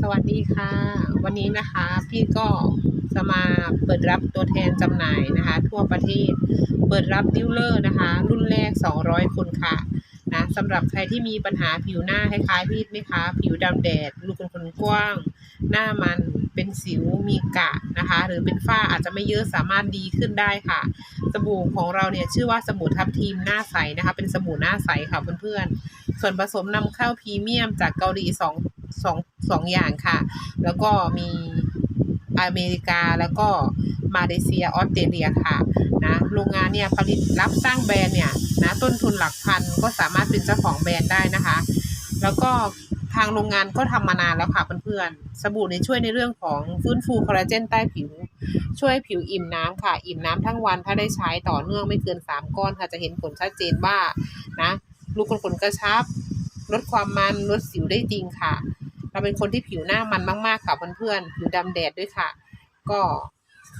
สวัสดีค่ะ วันนี้นะคะพี่ก็จะมาเปิดรับตัวแทนจำหน่ายนะคะ ทั่วประเทศ เปิดรับดิวเลอร์นะคะ รุ่นแรก 200 คนค่ะนะสำหรับใครที่มีปัญหาผิวหน้าคล้ายๆพี่ไหมคะ ผิวดำแดดลูกคนคนกว้าง หน้ามันเป็นสิวมีกะนะคะ หรือเป็นฝ้าอาจจะไม่เยอะสามารถดีขึ้นได้ค่ะ สบู่ของเราเนี่ยชื่อว่าสบู่ทับทีมหน้าใสนะคะ เป็นสบู่หน้าใสค่ะเพื่อนๆส่วนผสมนำเข้าพรีเมียมจากเกาหลีสอง สองสองอย่างค่ะ แล้วก็มีอเมริกาแล้วก็มาเลเซียออสเตรเลียค่ะนะโรงงานเนี่ยผลิตรับสร้างแบรนด์เนี่ยนะต้นทุนหลักพันก็สามารถเป็นเจ้าของแบรนด์ได้นะคะ แล้วก็ทางโรงงานก็ทำมานานแล้วค่ะเพื่อนๆสบู่เนี่ยช่วยในเรื่องของฟื้นฟูคอลลาเจนใต้ผิว ช่วยให้ผิวอิ่มน้ำค่ะ อิ่มน้ำทั้งวันถ้าได้ใช้ต่อเนื่องไม่เกิน 3 ก้อนค่ะจะเห็นผลชัดเจนว่านะลูกคนขนกระชับ ลดความมันลดสิวได้จริงค่ะ เราเป็นคนที่ผิวหน้ามันมากๆค่ะเพื่อนๆผิวดำแดดด้วยค่ะ ก็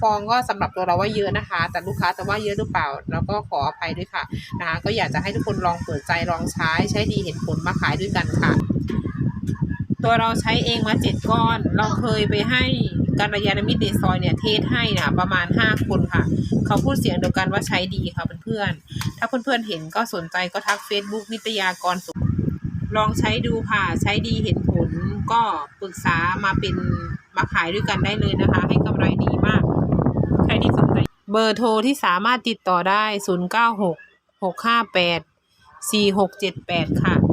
ฟองก็สำหรับตัวเราว่าเยอะนะคะ แต่ลูกค้าจะว่าเยอะหรือเปล่าเราก็ขออภัยด้วยค่ะนะคะก็อยากจะให้ทุกคนลองเปิดใจลองใช้ใช้ดีเห็นผลมาขายด้วยกันค่ะ ตัวเราใช้เองมาเจ็ดก้อน เราเคยไปให้การยานมิตรเดซอยเนี่ยเทสให้นะประมาณห้าคนค่ะ เขาพูดเสียงเดียวกันว่าใช้ดีค่ะเพื่อนๆถ้าเพื่อนๆเห็นก็สนใจก็ทัก Facebook นิตยากรสุข ลองใช้ดูค่ะ ใช้ดีเห็นผลก็ปรึกษามาเป็นมาขายด้วยกันได้เลยนะคะ ให้กำไรดีมาก ใครที่สนใจเบอร์โทรที่สามารถติดต่อได้ 0 9 6 6 5 8 4 6 7 8 ค่ะนะยินดีให้คำปรึกษาพาทำนะคะ